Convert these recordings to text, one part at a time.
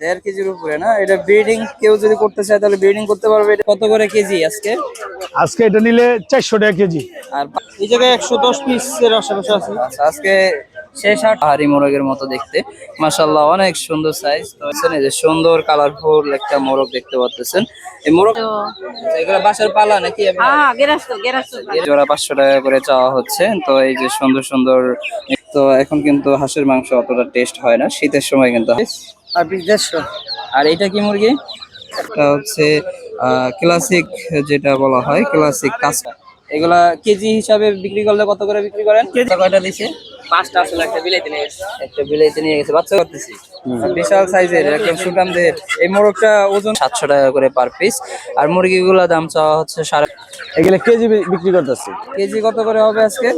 দেড় কেজির উপরে না? এটা ব্রিডিং কেউ যদি করতে চায় তাহলে ব্রিডিং করতে পারবে। এটা কত করে কেজি আজকে? আজকে এটা নিলে চারশো টাকা কেজি। আর এই জায়গায় একশো দশ পিসের আশেপাশে আছে। আচ্ছা আজকে শেষ হাট হাড়ি মোরগের মতো দেখতে। মাশাল্লাহ অনেক সুন্দর সাইজ তো এই যে সুন্দর কালারফুল একটা মোরগ দেখতে পাচ্ছেন এই মোরগ আচ্ছা, এগুলো বাসার পালা নাকি? আপনার? হ্যাঁ জোড়া পাঁচশো টাকা করে চাওয়া হচ্ছে। তো এই যে সুন্দর সুন্দর তো এখন কিন্তু হাঁসের মাংস অতটা টেস্ট হয় না। শীতের সময় কিন্তু আর পিস দেড়শো। আর এটা কি মুরগি? এটা হচ্ছে ক্লাসিক যেটা বলা হয় ক্লাসিক কাঁচা। এগুলা কেজি হিসাবে বিক্রি করলে কত করে বিক্রি করেন? কয়টা দিছে? পাঁচটা আসলে একটা বিলাইতে নিয়ে গেছে। একটা বিলাইতে নিয়ে গেছে বাচ্চা করতেছি। বিশাল সাইজের একদম দেহের। এই মোরগটা ওজন সাতশো টাকা করে পার পিস আর মুরগিগুলো দাম চাওয়া হচ্ছে সাড়ে এগুলো কেজি বিক্রি করতেছি। কেজি কত করে হবে আজকে?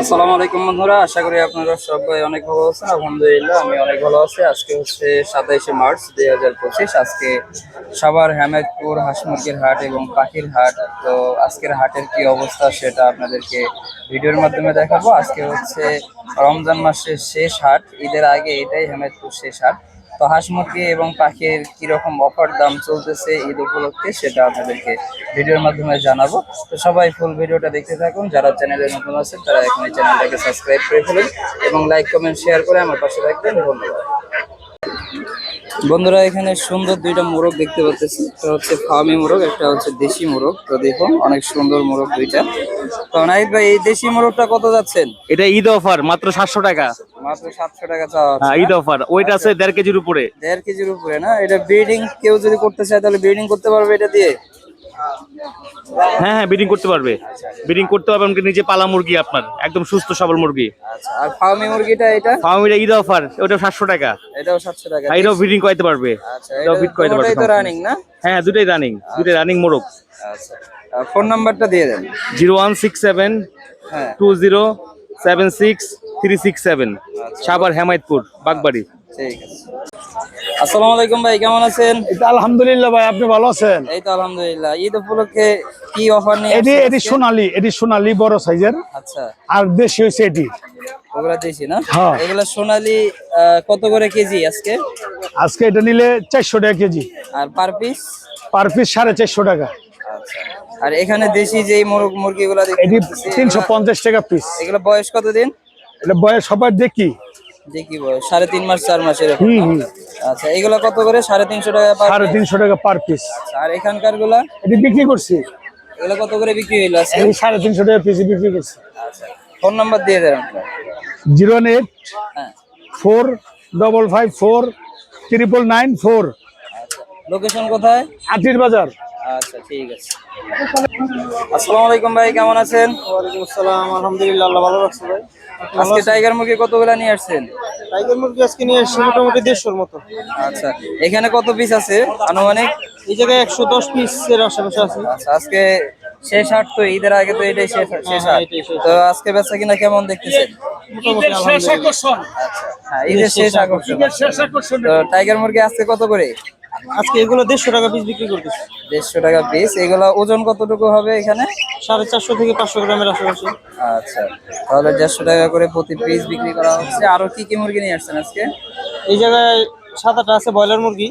আসসালামু আলাইকুম বন্ধুরা আশা করি আপনারা সবাই অনেক ভালো আছেন। আলহামদুলিল্লাহ আমি অনেক ভালো আছি। আজকে হচ্ছে সাতাইশে মার্চ দুই হাজার পঁচিশ। আজকে সাভার হেমেদপুর হাঁস মুরগির হাট এবং পাখির হাট। তো আজকের হাটের কি অবস্থা সেটা আপনাদেরকে ভিডিওর মাধ্যমে দেখাবো। আজকে হচ্ছে রমজান মাসের শেষ হাট। ঈদের আগে এটাই হেমেদপুর শেষ হাট তো হাঁস মুরগি এবং পাখির কীরকম অফার দাম চলতেছে ঈদ উপলক্ষে সেটা আপনাদেরকে ভিডিওর মাধ্যমে জানাব। তো সবাই ফুল ভিডিওটা দেখতে থাকুন। যারা চ্যানেলে নতুন আছেন, তারা এখন এই চ্যানেলটাকে সাবস্ক্রাইব করে ফেলুন এবং লাইক কমেন্ট শেয়ার করে আমার পাশে থাকবেন। ধন্যবাদ। বন্ধুরা, এখানে সুন্দর দুইটা মোরগ দেখতে পাচ্ছি একটা হচ্ছে ফার্মি মোরগ, একটা হচ্ছে দেশি মোরগ। তো দেখুন, অনেক সুন্দর মোরগ দুইটা। তো নাহিদ ভাই, এই দেশি মোরগটা কত যাচ্ছেন? এটা ঈদ অফার, মাত্র সাতশো টাকা। মাত্র 700 টাকা চাওয়া হ্যাঁ ঈদ হ্যাঁ? অফার। ওইটা আছে আচ্ছা। 1.5 কেজির উপরে। 1.5 কেজির উপরে না? এটা ব্রিডিং কেউ যদি করতে চায় তাহলে ব্রিডিং করতে পারবে এটা দিয়ে? হ্যাঁ হ্যাঁ ব্রিডিং করতে পারবে। আচ্ছা, আচ্ছা। ব্রিডিং করতে পারবে আমাকে নিজে পালা মুরগি আপনার একদম সুস্থ সবল মুরগি। আচ্ছা আর ফার্মি মুরগিটা এটা? ফার্মিটা ঈদ অফার ওটা 700 টাকা। এটাও 700 টাকা হ্যাঁ, এটাও ব্রিডিং করতে পারবে। আচ্ছা এটাও ফিট করতে পারবে এটা রানিং না? হ্যাঁ দুটোই রানিং দুটোই রানিং আচ্ছা। ফোন নাম্বারটা দিয়ে দেন। হ্যাঁ। থ্রি সিক্স সেভেন সাবার হেমায়তপুর বাগবাড়ি। আসসালামু আলাইকুম ভাই কেমন আছেন? এটা আলহামদুলিল্লাহ ভাই আপনি ভালো আছেন? এই তো আলহামদুলিল্লাহ। ঈদ উপলক্ষে কি অফার নিয়ে এটি এটি? সোনালি এটি সোনালি বড় সাইজের। আচ্ছা। আর দেশি এটি। ওগুলা না? হ্যাঁ। এগুলা সোনালি আহ, কত করে কেজি আজকে? আজকে এটা নিলে চারশো টাকা কেজি। আর পার পিস পার পিস সাড়ে চারশো টাকা। আচ্ছা। আর এখানে দেশি যেই মুরগ মুরগিগুলা এটি তিনশো পঞ্চাশ টাকা পিস এগুলা বয়স কতদিন? এটা বয়স সবার দেখি। দেখি বয়স সাড়ে তিন মাস চার মাসের। হুম হুম। আচ্ছা এগুলা কত করে? সাড়ে তিনশো টাকা সাড়ে তিনশো টাকা পার পিস আচ্ছা, আর এখানকারগুলা এটি বিক্রি করছি। এগুলা কত করে বিক্রি হইল সাড়ে তিনশো টাকা পিস বিক্রি করছি। আচ্ছা ফোন নাম্বার দিয়ে দেন। জিরো এইট হ্যাঁ। Four double five four triple nine four. আচ্ছা লোকেশন কোথায়? আটির বাজার আচ্ছা ঠিক আছে। আসসালামু আলাইকুম ভাই কেমন আছেন? ওয়ালাইকুম আসসালাম আলহামদুলিল্লাহ আল্লাহ ভালো রাখছে ভাই। আজকে টাইগার মুরগি কতগুলা নিয়ে আসছেন? টাইগার মুরগি আজকে নিয়ে এসেছি মোটামুটি দেড়শোর মতো। আচ্ছা এখানে কত পিস আছে আনুমানিক? এই জায়গায় একশো দশ পিসের আশেপাশে আছে। আচ্ছা আজকে শেষ হাট তো ঈদের আগে তো এটাই শেষ শেষ হ্যাঁ, হাট। তো আজকে বেচা কিনা কেমন দেখতেছেন? মোটামুটি আলহামদুলিল্লাহ। হ্যাঁ ঈদের শেষ আকর্ষণ। তো টাইগার মুরগি আজকে কত করে? আজকে এগুলো দেড়শো টাকা পিস বিক্রি করতেছি। দেড়শো টাকা পিস এগুলা ওজন কতটুকু হবে এখানে? সাড়ে চারশো থেকে পাঁচশো গ্রামের আশেপাশে। আচ্ছা তাহলে দেড়শো টাকা করে প্রতি পিস বিক্রি করা হচ্ছে। আরও কি কি মুরগি নিয়ে আসছেন আজকে? এই জায়গায় সাত আটটা আছে ব্রয়লার মুরগি।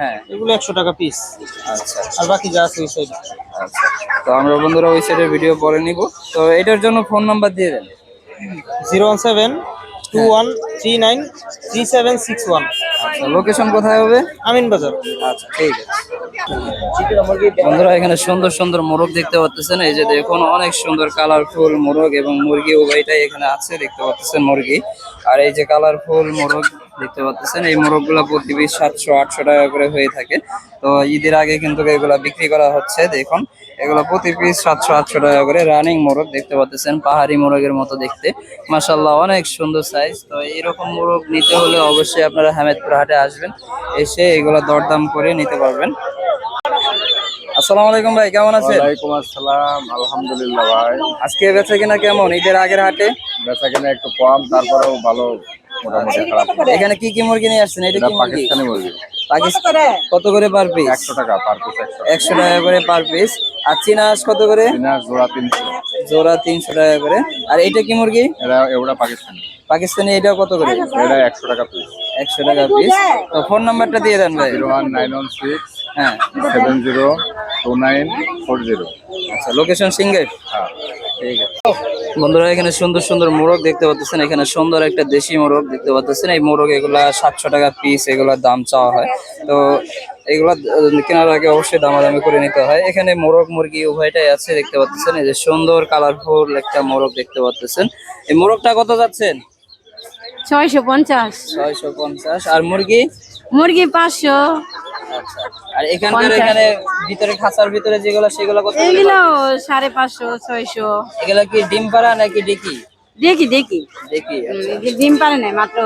হ্যাঁ। এগুলো একশো টাকা পিস আচ্ছা। আর বাকি যা আছে ওই সাইড আচ্ছা। তো আমরা বন্ধুরা ওই সাইডের ভিডিও পরে নিব। তো এটার জন্য ফোন নাম্বার দিয়ে দেন। Zero one seven two one three nine three seven six one location কোথায় হবে? আমিন বাজার। আচ্ছা ঠিক আছে। বন্ধুরা এখানে সুন্দর সুন্দর মোরগ দেখতে পাচ্ছেন এই যে দেখুন অনেক সুন্দর কালারফুল মোরগ এবং মুরগি উভয়টাই এখানে আছে দেখতে পাচ্ছেন মুরগি। আর এই যে কালারফুল মোরগ দেখতে পাচ্ছেন এই মোরগগুলো প্রতি পিস সাতশো আটশো টাকা করে হয়ে থাকে। তো ঈদের আগে কিন্তু এগুলা বিক্রি করা হচ্ছে দেখুন। এগুলো প্রতি পিস সাতশো আটশো টাকা করে রানিং মোরগ দেখতে পাচ্ছেন পাহাড়ি মোরগের মতো দেখতে। মাসাল্লাহ অনেক সুন্দর সাইজ তো এইরকম মোরগ নিতে হলে অবশ্যই আপনারা হামেদপুর হাটে আসবেন এসে এগুলো দরদাম করে নিতে পারবেন। আসসালামু আলাইকুম ভাই কেমন আছেন? ওয়ালাইকুম আসসালাম আলহামদুলিল্লাহ ভাই। আজকে বেচা কিনা কেমন? ঈদের আগের হাটে? বেচা কিনা একটু কম তারপরেও ভালো মোটামুটি খারাপ। এখানে কি কি মুরগি নিয়ে আসছেন? এটা এটা কি মুরগি? পাকিস্তানি মুরগি। কত করে? পার পিস একশো টাকা পার পিস একশো টাকা। করে পার পিস আর চীনা হাঁস কত করে? জোড়া তিনশো। জোড়া তিনশো টাকা করে। আর এইটা কি মুরগি? এরা পাকিস্তানি। পাকিস্তানি এটাও কত করে? এটা একশো টাকা পিস একশো টাকা পিস তো ফোন নাম্বারটা দিয়ে দেন ভাই। ওয়ান নাইন ওয়ান সিক্স হ্যাঁ। Seven zero two nine four zero. আচ্ছা লোকেশন সিঙ্গেট হ্যাঁ। বন্ধুরা এখানে সুন্দর সুন্দর মোরগ দেখতে পাচ্ছেন। এখানে সুন্দর একটা দেশি মোরগ দেখতে পাচ্ছেন। এই মোরগ এগুলা সাতশো টাকা পিস এগুলার দাম চাওয়া হয়। তো এগুলা কেনার আগে অবশ্যই দামাদামি করে নিতে হয়। এখানে মোরগ মুরগি উভয়টাই আছে দেখতে পাচ্ছেন। এই যে সুন্দর কালারফুল একটা মোরগ দেখতে পাচ্ছেন। এই মোরগটা কত যাচ্ছেন? ছয়শো পঞ্চাশ। ছয়শো পঞ্চাশ। আর মুরগি? মুরগি পাঁচশো। আচ্ছা আর এখানকার এখানে ভিতরে খাঁচার ভিতরে যেগুলো সেগুলো কত এগুলো সাড়ে পাঁচশো ছয়শো। এগুলা কি ডিম পাড়া নাকি ডেকি? দেখি দেখি। ডেকি আচ্ছা। ডিম পারে নাই মাত্র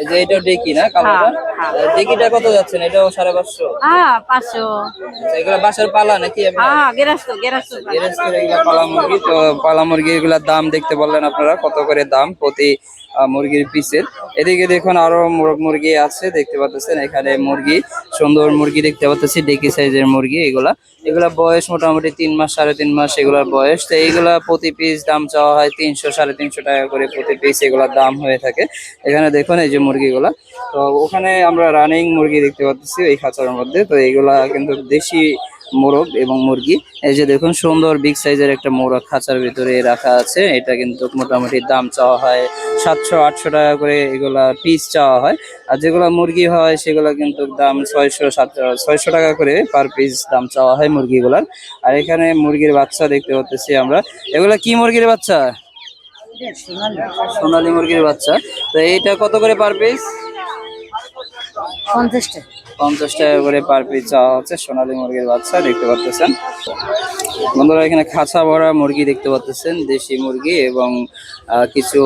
এই যে এটা ডেকি না কালোটা? হ্যাঁ, আর ডেকিটা কত যাচ্ছেন? এটাও সাড়ে পাঁচশো? হ্যাঁ পাঁচশো। আচ্ছা, এগুলা বাসার পালা নাকি হ্যাঁ গেরাস্ত গেরাস্ত গেরেস্তের এগুলা পালা মুরগি তো পালা মুরগি এগুলার দাম দেখতে পারলেন আপনারা কত করে দাম প্রতি মুরগির পিসের? এদিকে দেখুন আরও মোরগ মুরগি আছে দেখতে পাচ্ছেন এখানে মুরগি সুন্দর মুরগি দেখতে পাচ্ছি ডেকি সাইজের মুরগি এগুলা। এগুলা বয়স মোটামুটি তিন মাস সাড়ে তিন মাস এগুলার বয়স। তো এইগুলা প্রতি পিস দাম চাওয়া হয় তিনশো সাড়ে তিনশো টাকা করে প্রতি পিস এগুলার দাম হয়ে থাকে। এখানে দেখুন এই যে মুরগিগুলা। তো ওখানে আমরা রানিং মুরগি দেখতে পাচ্ছি এই খাঁচার মধ্যে। তো এইগুলা কিন্তু দেশি মোরগ এবং মুরগি। এই যে দেখুন সুন্দর বিগ সাইজের একটা মোরগ খাঁচার ভিতরে রাখা আছে। এটা কিন্তু মোটামুটি দাম চাওয়া হয় সাতশো, আটশো টাকা করে এগুলা পিস চাওয়া হয়। আর যেগুলা মুরগি হয় সেগুলা কিন্তু দাম ছয়শো, সাতশো, ছয়শো টাকা করে পার পিস দাম চাওয়া হয় মুরগিগুলার। আর এখানে মুরগির বাচ্চা দেখতে পাচ্ছি আমরা। এগুলা কি মুরগির বাচ্চা? সোনালী মুরগির বাচ্চা। তো এইটা কত করে পার পিস পঞ্চাশটা পঞ্চাশ টাকা করে পার পিস চাওয়া হচ্ছে সোনালী মুরগির বাচ্চা দেখতে পাচ্ছেন বন্ধুরা এখানে খাঁচা ভরা মুরগি দেখতে পাচ্ছেন দেশি মুরগি এবং কিছু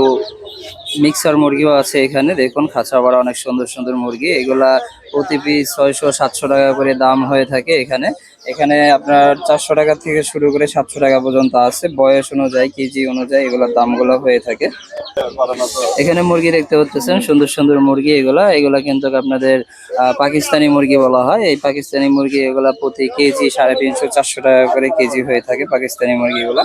মিক্সার মুরগিও আছে এখানে। দেখুন খাঁচা ভরা অনেক সুন্দর সুন্দর মুরগি। এগুলা প্রতি পিস ছয়শো সাতশো টাকা করে দাম হয়ে থাকে এখানে। এখানে আপনার চারশো টাকা থেকে শুরু করে সাতশো টাকা পর্যন্ত আছে। বয়স অনুযায়ী, কেজি অনুযায়ী এগুলোর দামগুলো হয়ে থাকে। এখানে মুরগি দেখতে পাচ্ছেন, সুন্দর সুন্দর মুরগি এগুলা। এগুলা কিন্তু আপনাদের পাকিস্তানি মুরগি বলা হয়। এই পাকিস্তানি মুরগি এগুলা প্রতি কেজি সাড়ে তিনশো, চারশো টাকা করে কেজি হয়ে থাকে পাকিস্তানি মুরগিগুলা।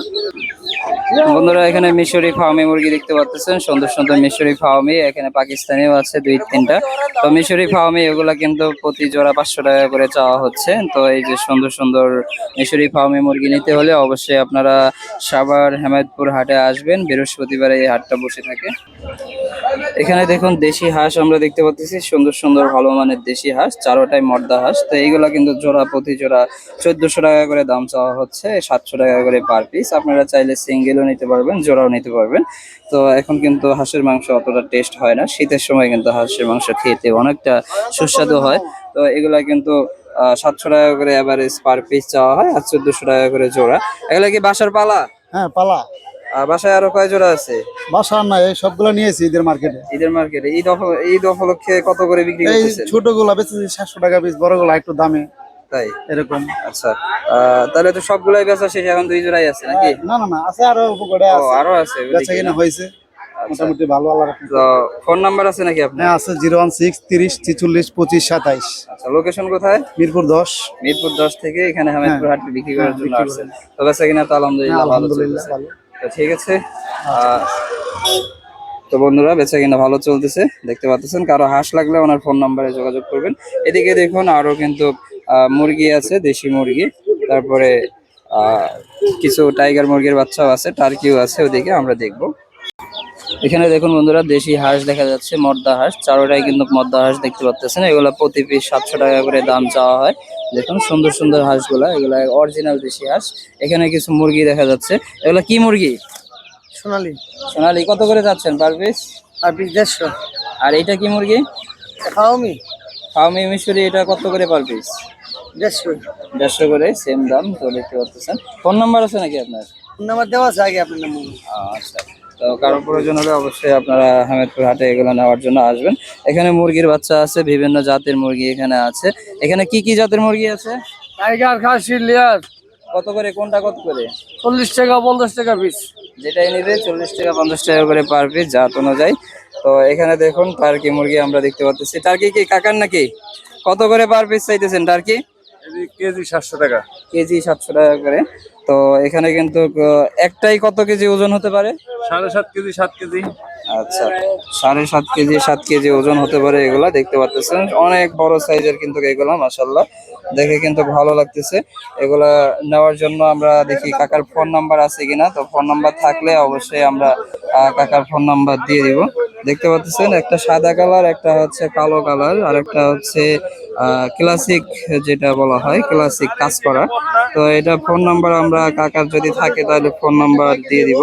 বন্ধুরা, এখানে মিশরি ফার্মি মুরগি দেখতে পাচ্ছেন, সুন্দর সুন্দর মিশরি ফার্মি। এখানে পাকিস্তানিও আছে দুই, তিনটা। তো মিশরি ফার্মি এগুলা কিন্তু প্রতি জোড়া পাঁচশো টাকা করে চাওয়া হচ্ছে। তো এই যে সুন্দর সুন্দর মিশরি ফার্মি মুরগি নিতে হলে অবশ্যই আপনারা সাভার হেমায়তপুর হাটে আসবেন। বৃহস্পতিবার এই হাটটা বসে থাকে। এখানে দেখুন দেশি হাঁস আমরা দেখতে পাচ্ছি। সুন্দর সুন্দর ভালো মানের দেশি হাঁস, চারোটাই মর্দা হাঁস। তো এইগুলা কিন্তু জোড়া, প্রতি জোড়া চোদ্দশো টাকা করে দাম চাওয়া হচ্ছে, সাতশো টাকা করে পার পিস আপনারা চাইলে সিঙ্গেলও নিতে পারবেন, জোড়াও নিতে পারবেন। তো এখন কিন্তু হাঁসের মাংস অতটা টেস্ট হয় না। শীতের সময় কিন্তু হাঁসের মাংস খেতে অনেকটা সুস্বাদু হয়। তো এগুলা কিন্তু সাতশো টাকা করে এভারেজ পার পিস চাওয়া হয় আর চোদ্দশো টাকা করে জোড়া। এগুলা কি বাসার পালা? হ্যাঁ পালা। আর বাসায় আরও কয় জোড়া আছে? বাসা না এই সবগুলো নিয়েছি ঈদের মার্কেটে। ঈদের মার্কেটে। ঈদ ঈদ উপলক্ষে কত করে বিক্রি করতেছেন? ছোটগুলো বেচেছি সাতশো টাকা পিস বড়গুলো একটু দামে। তাই? এরকম। আচ্ছা। তাহলে তো সবগুলাই বেচা শেষ এখন দুই জোড়াই আছে নাকি? না না না আছে আরও উপরে আছে। আরও আছে বেচা কিনা হয়েছে। মোটামুটি ভালো আল্লাহ তো ফোন নাম্বার আছে নাকি আপনার? হ্যাঁ আছে জিরো ওয়ান সিক্স তিরিশ ছিচল্লিশ পঁচিশ সাতাইশ। আচ্ছা লোকেশন কোথায়? মিরপুর দশ। মিরপুর দশ থেকে এখানে হামিদপুর হাট বিক্রি করার জন্য বিক্রি আসছেন। তো বেচা কিনা তো আলহামদুলিল্লাহ ভালো। তো ঠিক আছে। আহ, তো বন্ধুরা বেচা কিনা ভালো চলতেছে দেখতে পাচ্ছেন। কারও হাঁস লাগলে ওনার ফোন নাম্বারে যোগাযোগ করবেন। এদিকে দেখুন আরও কিন্তু মুরগি আছে দেশি মুরগি। তারপরে আহ, কিছু টাইগার মুরগির বাচ্চাও আছে টার্কিও আছে ওদিকে আমরা দেখব। এখানে দেখুন বন্ধুরা দেশি হাঁস দেখা যাচ্ছে মদ্দা হাঁস। চারোটাই কিন্তু মদ্দা হাঁস দেখতে পাচ্ছেন এগুলা প্রতি পিস সাতশো টাকা করে দাম চাওয়া হয়। দেখুন সুন্দর সুন্দর হাঁসগুলা এগুলা অরিজিনাল দেশি হাঁস। এখানে কিছু মুরগি দেখা যাচ্ছে। এগুলা কি মুরগি? সোনালি। সোনালি কত করে যাচ্ছেন পার পিস আর পিস দেড়শো। আর এটা কি মুরগি? খাওয়ামি ফার্মি মিশরি এটা কত করে পার পিস দেড়শো। দেড়শো করে সেম দাম তো দেখতে পাচ্ছেন ফোন নাম্বার আছে নাকি আপনার? ফোন নাম্বার দেওয়া আছে আগে আপনার নাম্বার। আচ্ছা। তো কারও প্রয়োজন হলে অবশ্যই আপনারা হামিদপুর হাটে এগুলো নেওয়ার জন্য আসবেন। এখানে মুরগির বাচ্চা আছে বিভিন্ন জাতের মুরগি এখানে আছে। এখানে কি কি জাতের মুরগি আছে? টাইগার খাসি লেয়ার। কত করে? কোনটা কত করে? চল্লিশ টাকা পঞ্চাশ টাকা পিস যেটাই নিবে চল্লিশ টাকা পঞ্চাশ টাকা করে পার পিস জাত অনুযায়ী। তো এখানে দেখুন টার্কি মুরগি আমরা দেখতে পাচ্ছি। টার্কি কি কাকার নাকি? কত করে পার পিস চাইতেছেন টার্কি? কেজি সাতশো টাকা। কেজি সাতশো টাকা করে। তো এখানে কিন্তু একটাই কত কেজি ওজন হতে পারে? সাড়ে সাত কেজি সাত কেজি। আচ্ছা সাড়ে সাত কেজি সাত কেজি ওজন হতে পারে এগুলা দেখতে পাচ্ছেন অনেক বড় সাইজের কিন্তু এগুলা মাসাল্লাহ দেখে কিন্তু ভালো লাগতেছে। এগুলা নেওয়ার জন্য আমরা দেখি কাকার ফোন নাম্বার আছে কিনা। তো ফোন নাম্বার থাকলে অবশ্যই আমরা কাকার ফোন নাম্বার দিয়ে দিব। দেখতে পাচ্ছেন একটা সাদা কালার একটা হচ্ছে কালো কালার আর একটা হচ্ছে ক্লাসিক যেটা বলা হয় ক্লাসিক কাজ করা। তো এটা ফোন নাম্বার আমরা কাকার যদি থাকে তাহলে ফোন নাম্বার দিয়ে দিব।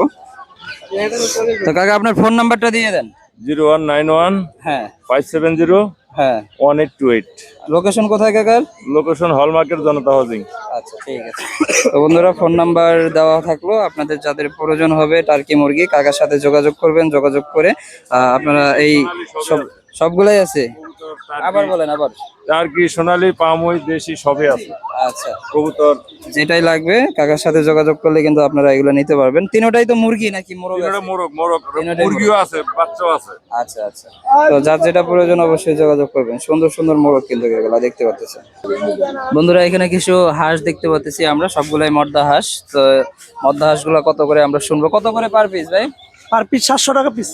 তো কাকা আপনার ফোন নাম্বারটা দিয়ে দেন। জিরো ওয়ান নাইন ওয়ান হ্যাঁ। ফাইভ সেভেন জিরো হ্যাঁ। One eight two eight. Location কোথায় কাকার? লোকেশন হলমার্কেট জনতা হাউজিং আচ্ছা ঠিক আছে। তো বন্ধুরা ফোন নাম্বার দেওয়া থাকল। আপনাদের যাদের প্রয়োজন হবে টার্কি মুরগি কাকার সাথে যোগাযোগ করবেন যোগাযোগ করে আহ, আপনারা এই সব সবগুলাই আছে? আবার বলেন আবার। আর কি সোনালী পামই দেশি সবই আছে। আচ্ছা। কবুতর। যেটাই লাগবে কাকার সাথে যোগাযোগ করলে কিন্তু আপনারা এগুলো নিতে পারবেন। তিনোটাই তো মুরগি নাকি? মোরগ আছে? মোরগ মোরগ। মুরগিও আছে বাচ্চাও আছে। আচ্ছা আচ্ছা। তো যার যেটা প্রয়োজন অবশ্যই যোগাযোগ করবেন। সুন্দর সুন্দর মোরগ কিন্তু এগুলো দেখতে পাচ্ছেন বন্ধুরা এখানে কিছু হাঁস দেখতে পাচ্ছি আমরা সবগুলাই মর্দা হাঁস। তো মর্দা হাঁসগুলো কত করে আমরা শুনব? কত করে পার পিস ভাই? পার পিস সাতশো টাকা পিস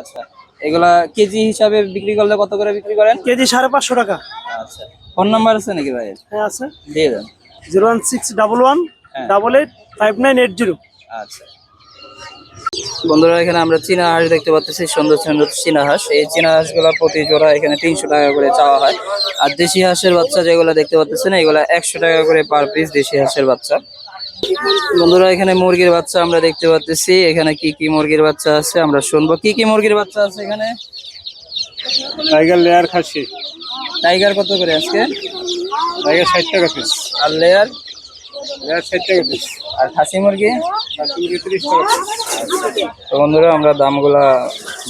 আচ্ছা। এগুলা কেজি হিসাবে বিক্রি করলে কত করে বিক্রি করেন? কেজি সাড়ে পাঁচশো টাকা। আচ্ছা। ফোন নাম্বার আছে নাকি ভাই? হ্যাঁ আছে। দিয়ে দেন। Zero one six double one হ্যাঁ। Double eight five nine eight zero. আচ্ছা। বন্ধুরা এখানে আমরা চীনা হাঁস দেখতে পাচ্ছি সুন্দর সুন্দর চীনা হাঁস। এই চীনা হাঁসগুলা প্রতি জোড়া এখানে তিনশো টাকা করে চাওয়া হয়। আর দেশি হাঁসের বাচ্চা যেগুলো দেখতে পাচ্ছেন এগুলা একশো টাকা করে পার পিস দেশি হাঁসের বাচ্চা। বন্ধুরা এখানে মুরগির বাচ্চা আমরা দেখতে পাচ্ছি। এখানে কি কি মুরগির বাচ্চা আছে আমরা শুনব। কি কি মুরগির বাচ্চা আছে এখানে? টাইগার লেয়ার খাসি। টাইগার কত করে আজকে? টাইগার ষাট টাকা পিস আর লেয়ার লেয়ার ষাট টাকা পিস আর খাসি মুরগি? তো বন্ধুরা আমরা দামগুলা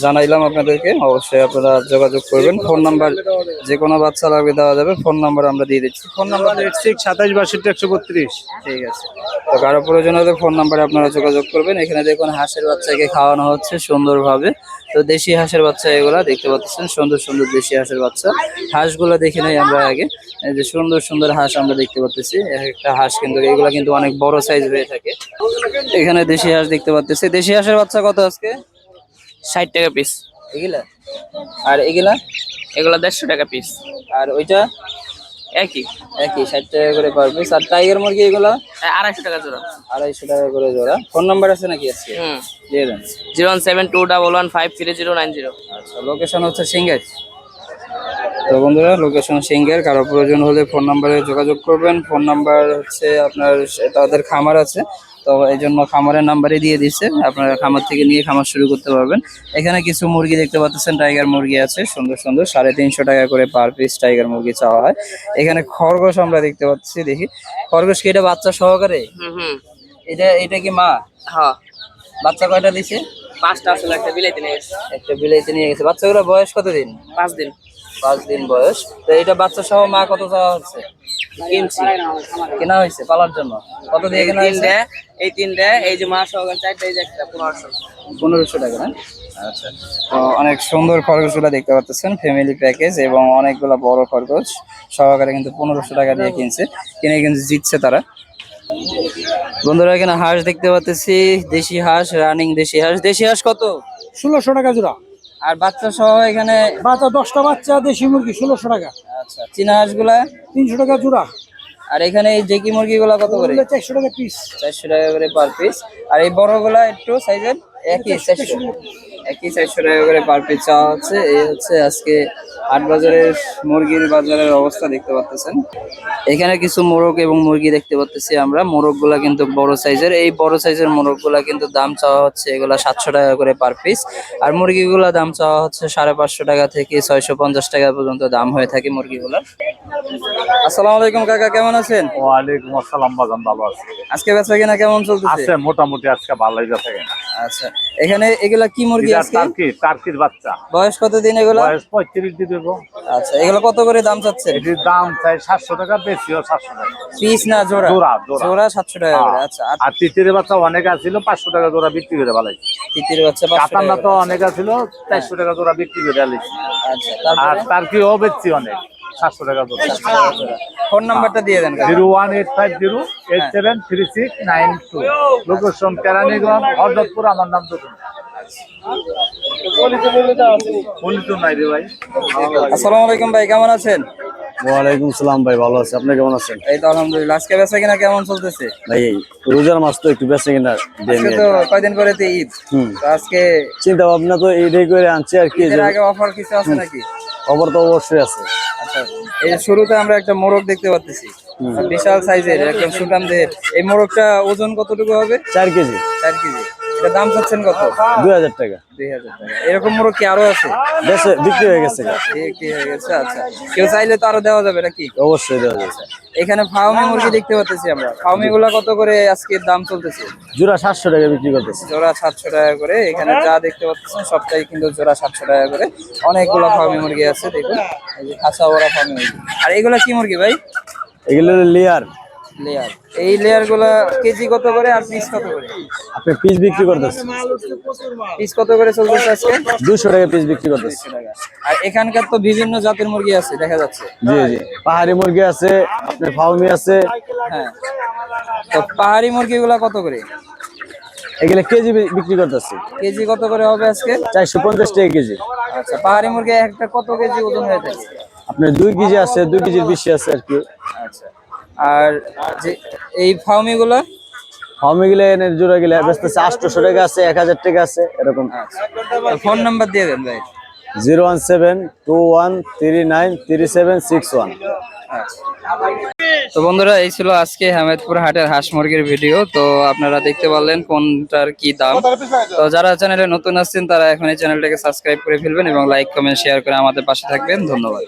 জানাইলাম আপনাদেরকে। অবশ্যই আপনারা যোগাযোগ করবেন। ফোন নাম্বার যে কোনো বাচ্চা লাগবে দেওয়া যাবে। ফোন নাম্বার আমরা দিয়ে দিচ্ছি। ফোন নাম্বার এইট সিক্স সাতাশ বাষট্টি একশো বত্রিশ। ঠিক আছে। তো কারও প্রয়োজন হলে ফোন নাম্বারে আপনারা যোগাযোগ করবেন। এখানে দেখুন হাঁসের বাচ্চাকে খাওয়ানো হচ্ছে সুন্দরভাবে। তো দেশি হাঁসের বাচ্চা এগুলা দেখতে পাচ্ছেন। সুন্দর সুন্দর দেশি হাঁসের বাচ্চা। হাঁসগুলো দেখে নেই আমরা আগে। যে সুন্দর সুন্দর হাঁস আমরা দেখতে পাচ্ছি একটা হাঁস কিন্তু এগুলা কিন্তু অনেক বড় সাইজ হয়ে থাকে। এখানে দেশি হাঁস দেখতে পাচ্ছি দেশি হাঁসের বাচ্চা কত আজকে? ষাট টাকা পিস এগুলা? আর এগুলা? এগুলো দেড়শো টাকা পিস আর ওইটা? একই। একই ষাট টাকা করে পার পিস আর টাইগার মুরগি এগুলা? আড়াইশো টাকা জোড়া। আড়াইশো টাকা করে জোড়া। ফোন নাম্বার আছে নাকি আজকে? হুম। দিয়ে দেন। Zero one seven two double one five three zero nine zero. আচ্ছা লোকেশন হচ্ছে সিঙ্গার তো বন্ধুরা লোকেশন সিঙ্গার কারও প্রয়োজন হলে ফোন নাম্বারে যোগাযোগ করবেন। ফোন নাম্বার হচ্ছে আপনার তাদের খামার আছে তো এই জন্য খামারের নাম্বারই দিয়ে দিচ্ছে। আপনারা খামার থেকে নিয়ে খামার শুরু করতে পারবেন। এখানে কিছু মুরগি দেখতে পাচ্ছেন টাইগার মুরগি আছে সুন্দর সুন্দর। সাড়ে তিনশো টাকা করে পার পিস টাইগার মুরগি চাওয়া হয়। এখানে খরগোশ আমরা দেখতে পাচ্ছি দেখি। খরগোশ কি এটা বাচ্চা সহকারে? হুম হুম। এটা এটা কি মা? হ্যাঁ বাচ্চা কয়টা দিছে? পাঁচটা আসলে একটা বিলাইতে নিয়ে গেছে। একটা বিলাইতে নিয়ে গেছে। বাচ্চাগুলোর বয়স কতদিন? পাঁচ দিন। পাঁচ দিন বয়স। তো এটা বাচ্চা সহ মা কত চাওয়া হচ্ছে? কিনছি। কেনা হয়েছে পালার জন্য। কত দিয়ে এই কেনা হয়েছে? এই তিনটে এই যে মাস সহকারে চারটে এই যে একটা পনেরোশো। পনেরোশো টাকা না? আচ্ছা। তো অনেক সুন্দর খরগোশগুলো দেখতে পাচ্ছেন ফ্যামিলি প্যাকেজ এবং অনেকগুলো বড় খরগোশ। সহকারে কিন্তু পনেরোশো টাকা দিয়ে কিনছে। কিনে কিন্তু জিতছে তারা। বন্ধুরা এখানে হাঁস দেখতে পাচ্ছি দেশি হাঁস রানিং দেশি হাঁস। দেশি হাঁস কত? ষোলোশো টাকা জোড়া। আর বাচ্চা সহ এখানে বাচ্চা দশটা বাচ্চা দেশি মুরগি ষোলোশো টাকা। আচ্ছা চীনা হাঁসগুলা? তিনশো টাকা জোড়া। আর এখানে এই জেকি মুরগিগুলা কত করে? চারশো টাকা পিস চারশো টাকা করে পার পিস আর এই বড়গুলা একটু সাইজের একই চারশো একই চারশো টাকা করে পার পিস চাওয়া হচ্ছে। এই হচ্ছে আজকে হাট বাজারের মুরগির বাজারের অবস্থা দেখতে পাচ্ছেন এখানে কিছু মোরগ এবং মুরগি দেখতে পাচ্ছি আমরা। মোরগগুলা কিন্তু বড় সাইজের। এই বড় সাইজের মোরগগুলা কিন্তু দাম চাওয়া হচ্ছে এগুলা সাতশো টাকা করে পার পিস আর মুরগিগুলা দাম চাওয়া হচ্ছে সাড়ে পাঁচশো টাকা থেকে ছয়শো পঞ্চাশ টাকা পর্যন্ত দাম হয়ে থাকে মুরগিগুলার। আসসালামু আলাইকুম কাকা কেমন আছেন? ওয়ালাইকুম আসসালাম বাজান ভালো আছে। আজকে বেচা কিনা কেমন চলতেছে? আছে মোটামুটি আজকে ভালোই যাচ্ছে কিনা। আচ্ছা এখানে এগুলা কি মুরগি টার্কি টার্কির বাচ্চা? বয়স কত দিন এগুলা? বয়স দেবো আচ্ছা এগুলো কত করে দাম এটির দাম চাই টাকা টাকা। পিস না জোড়া? জোড়া, জোড়া। জোড়া সাতশো টাকা করে আচ্ছা আর তিতির বাচ্চা অনেক আছিল পাঁচশো টাকা জোড়া বিক্রি করে ভালাই তিতির বাচ্চা টাকা তো অনেক আছিল চারশো টাকা জোড়া বিক্রি করে আলিছি আচ্ছা আর তারপরে টার্কিও বেচছি অনেক সাতশো টাকা ফোন নাম্বারটা দিয়ে দেন zero one eight five zero eight seven three six nine two. Location Keraniganj Hardatpur আমার নাম দেখুন আসসালামু আলাইকুম ভাই কেমন আছেন? ওয়ালাইকুম সালাম ভাই ভালো আছে। আপনি কেমন আছেন? এই তো আলহামদুলিল্লাহ। আজকে বেচা কিনা কেমন চলতেছে? ভাই রোজার মাস তো একটু বেশি কিনা আজকে তো কয়দিন করে তো ঈদ? তো আজকে চিন্তা ভাবনা তো এইটাই করে আনছি আর কি আগে অফার কিছু আছে নাকি? খবর তো অবশ্যই আছে। আচ্ছা এই শুরুতে আমরা একটা মোরগ দেখতে পাচ্ছি বিশাল সাইজের একদম সুটাম দেহের এই মোরগটা ওজন কতটুকু হবে? চার কেজি। চার কেজি। এটা দাম চাচ্ছেন কত? দুই হাজার টাকা। দুই হাজার টাকা। এরকম মোরগ কি আরও আছে? বেশি বিক্রি হয়ে গেছে। কি হয়ে গেছে আচ্ছা। কেউ চাইলে তো আরও দেওয়া যাবে নাকি? অবশ্যই দেওয়া যাচ্ছে এখানে ফার্মি মুরগি দেখতে পাচ্ছি আমরা। ফার্মি গুলা কত করে আজকে দাম চলতেছে? জোড়া সাতশো টাকা বিক্রি করতেছে। জোড়া সাতশো টাকা করে। এখানে যা দেখতে পাচ্ছেন সবটাই কিন্তু জোড়া সাতশো টাকা করে। অনেকগুলো ফার্মি মুরগি আছে দেখুন। খাসা ওরা ফার্মি মুরগি। আর এগুলা কি মুরগি ভাই? এগুলো লেয়ার। লেয়ার এই লেয়ারগুলা কেজি কত করে আর পিস কত করে? আপনি পিস বিক্রি করতেছেন। পিস কত করে চলতেছে আজকে? দুশো টাকা পিস বিক্রি করতেছে আর এখানকার তো বিভিন্ন জাতের মুরগি আছে দেখা যাচ্ছে। জি জি। পাহাড়ি মুরগি আছে আপনার ফাউমি আছে। হ্যাঁ। তো পাহাড়ি মুরগি গুলা কত করে? এগুলো কেজি বিক্রি করতেছে কেজি কত করে হবে আজকে? চারশো পঞ্চাশ টাকা কেজি। আচ্ছা পাহাড়ি মুরগি একটা কত কেজি ওজন হয়ে থাকে? আপনার দুই কেজি আছে দুই কেজির বেশি আছে আর কি। আচ্ছা। আর যে এই ফার্মি গুলা? ফাউমি গেলে এনে জোড়া গেলে বেচতেছে আটশোশো টাকা আছে এক হাজার টাকা আছে এরকম। ফোন নাম্বার দিয়ে দেন ভাই। Zero one seven two one three nine three seven six one. তো বন্ধুরা এই ছিল আজকে হামেদপুর হাটের হাঁস মুরগির ভিডিও। তো আপনারা দেখতে পারলেন কোনটার কি দাম। তো যারা চ্যানেলে নতুন আসছেন তারা এখন এই চ্যানেলটাকে সাবস্ক্রাইব করে ফেলবেন এবং লাইক কমেন্ট শেয়ার করে আমাদের পাশে থাকবেন। ধন্যবাদ।